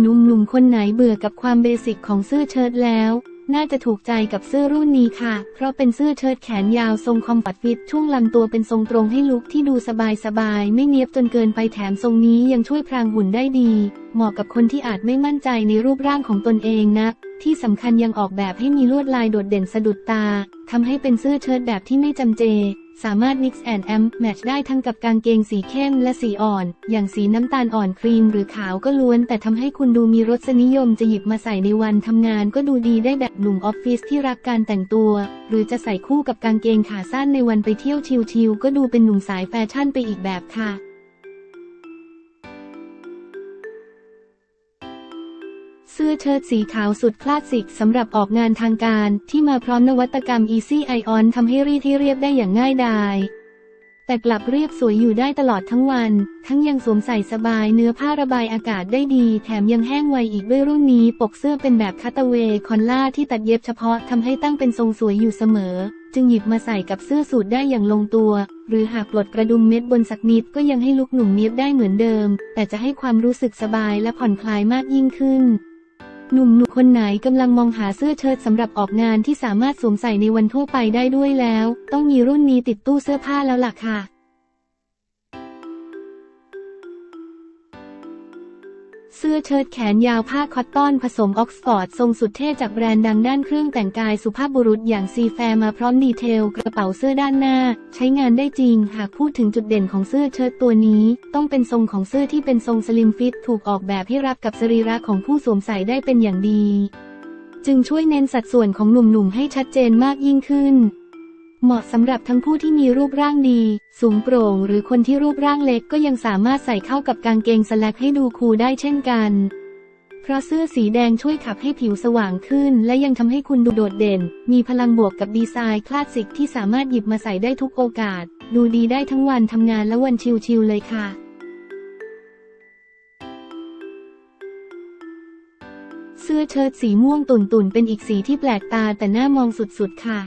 หนุ่มๆคนไหนเบื่อกับความเบสิกของเสื้อเชิ้ตแล้ว น่าจะถูกใจกับเสื้อรุ่นนี้ค่ะ เพราะเป็นเสื้อเชิ้ตแขนยาวทรงคอมฟอร์ตฟิตช่วงลำตัวเป็นทรงตรงให้ลุคที่ดูสบายๆ ไม่เนียบจนเกินไปแถมทรงนี้ยังช่วยพรางหุ่นได้ดี เหมาะกับคนที่อาจไม่มั่นใจในรูปร่างของตนเองนะที่สำคัญยังออกแบบให้มีลวดลายโดดเด่นสะดุดตา ทำให้เป็นเสื้อเชิ้ตแบบที่ไม่จำเจ สามารถ mix and amp match ได้ทั้งกับกางเกงสีเข้มและสีอ่อน อย่างสีน้ำตาลอ่อนครีมหรือขาวก็ล้วน แต่ทำให้คุณดูมีรสนิยมจะหยิบมาใส่ในวันทำงานก็ดูดีได้แบบหนุ่มออฟฟิศที่รักการแต่งตัว หรือจะใส่คู่กับกางเกงขาสั้นในวันไปเที่ยวชิลๆก็ดูเป็นหนุ่มสายแฟชั่นไปอีกแบบค่ะ เสื้อเชิ้ตสีขาวสุดคลาสสิกสำหรับออกงานทางการที่มาพร้อมนวัตกรรม Easy Ion ทำให้รีดที่เรียบได้อย่างง่ายดายแต่กลับเรียบสวยอยู่ได้ตลอดทั้งวัน ทั้งยังสวมใส่สบายเนื้อผ้าระบายอากาศได้ดี แถมยังแห้งไวอีกด้วยรุ่นนี้ปกเสื้อเป็นแบบคัตเวย์คอนล่าที่ตัดเย็บเฉพาะทำให้ตั้งเป็นทรงสวยอยู่เสมอ จึงหยิบมาใส่กับเสื้อสูทได้อย่างลงตัว หรือหากปลดกระดุมเม็ดบนสักนิดก็ยังให้ลุกหนุ่มเนียบได้เหมือนเดิม แต่จะให้ความรู้สึกสบายและผ่อนคลายมากยิ่งขึ้น หนุ่มๆคนไหนกำลังมองหาเสื้อเชิ้ตสำหรับออกงานที่สามารถสวมใส่ในวันทั่วไปได้ด้วยแล้ว ต้องมีรุ่นนี้ติดตู้เสื้อผ้าแล้วล่ะค่ะ เสื้อเชิ้ตแขนยาวผ้าคอตตอนผสมออกซฟอร์ด ทรงสุดเท่จากแบรนด์ดังด้านเครื่องแต่งกายสุภาพบุรุษอย่างซีแฟร์มาพร้อมดีเทล กระเป๋าเสื้อด้านหน้า ใช้งานได้จริง หากพูดถึงจุดเด่นของเสื้อเชิ้ตตัวนี้ ต้องเป็นทรงของเสื้อที่เป็นทรงสลิมฟิต ถูกออกแบบให้รับกับสรีระของผู้สวมใส่ได้เป็นอย่างดี จึงช่วยเน้นสัดส่วนของหนุ่มๆให้ชัดเจนมากยิ่งขึ้น เหมาะสำหรับทั้งผู้ที่มีรูปร่างดี สูงโปร่ง หรือคนที่รูปร่างเล็กก็ยังสามารถใส่เข้ากับกางเกงสแลกให้ดูคูลได้เช่นกัน เพราะเสื้อสีแดงช่วยขับให้ผิวสว่างขึ้น และยังทำให้คุณดูโดดเด่น มีพลังบวกกับดีไซน์คลาสสิกที่สามารถหยิบมาใส่ได้ทุกโอกาส ดูดีได้ทั้งวันทำงานและวันชิลๆเลยค่ะเสื้อเชิ้ตสีม่วงตุ่นๆ เป็นอีกสีที่แปลกตาแต่น่ามองสุดๆ ค่ะ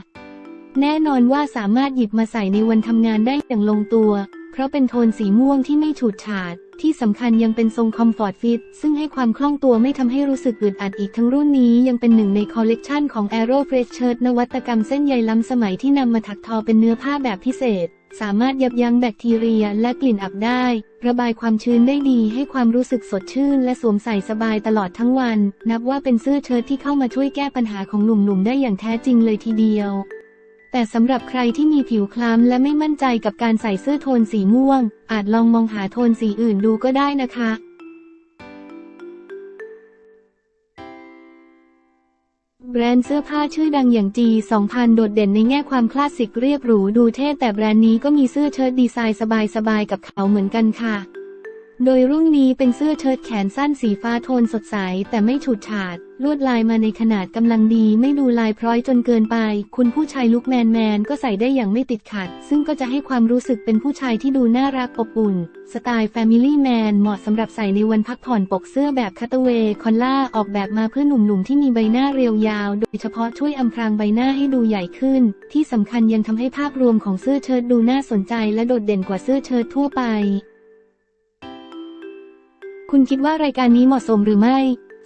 แน่นอนว่าสามารถหยิบมาใส่ในวันทำงานได้อย่างลงตัว เพราะเป็นโทนสีม่วงที่ไม่ฉูดฉาด ที่สำคัญยังเป็นทรงคอมฟอร์ตฟิต ซึ่งให้ความคล่องตัวไม่ทำให้รู้สึกอึดอัดอีกทั้งรุ่นนี้ยังเป็นหนึ่งในคอลเลกชันของ Aero Fresh Shirt นวัตกรรมเส้นใยล้ำสมัยที่นำมาถักทอเป็นเนื้อผ้าแบบพิเศษ สามารถยับยั้งแบคทีเรียและกลิ่นอับได้ ระบายความชื้นได้ดีให้ความรู้สึกสดชื่น และสวมใส่สบายตลอดทั้งวัน นับว่าเป็นเสื้อเชิ้ตที่เข้ามาช่วยแก้ปัญหาของหนุ่มๆได้อย่างแท้จริงเลยทีเดียว แต่สำหรับใครที่มีผิวคล้ำและไม่มั่นใจกับการใส่เสื้อโทนสีม่วง อาจลองมองหาโทนสีอื่นดูก็ได้นะคะ แบรนด์เสื้อผ้าชื่อดังอย่าง G 2000 โดดเด่นในแง่ความคลาสสิกเรียบหรูดูเท่แต่แบรนด์นี้ก็มีเสื้อเชิ้ตดีไซน์สบายๆกับเขาเหมือนกันค่ะ โดยรุ่นนี้เป็นเสื้อเชิ้ตแขนสั้นสีฟ้าโทนสดใสแต่ไม่ฉูดฉาด ลวดลายมาในขนาดกำลังดีไม่ดูลายพร้อยจนเกินไป คุณผู้ชายลุคแมนแมนก็ใส่ได้อย่างไม่ติดขัด ซึ่งก็จะให้ความรู้สึกเป็นผู้ชายที่ดูน่ารักอบอุ่น สไตล์ Family Man เหมาะสำหรับใส่ในวันพักผ่อนปกเสื้อแบบคัตเวย์คอลล่าออกแบบมาเพื่อหนุ่มๆที่มีใบหน้าเรียวยาว โดยเฉพาะช่วยอำพรางใบหน้าให้ดูใหญ่ขึ้น ที่สำคัญยังทำให้ภาพรวมของเสื้อเชิ้ตดูน่าสนใจ และโดดเด่นกว่าเสื้อเชิ้ตทั่วไป คุณคิดว่ารายการนี้เหมาะสมหรือไม่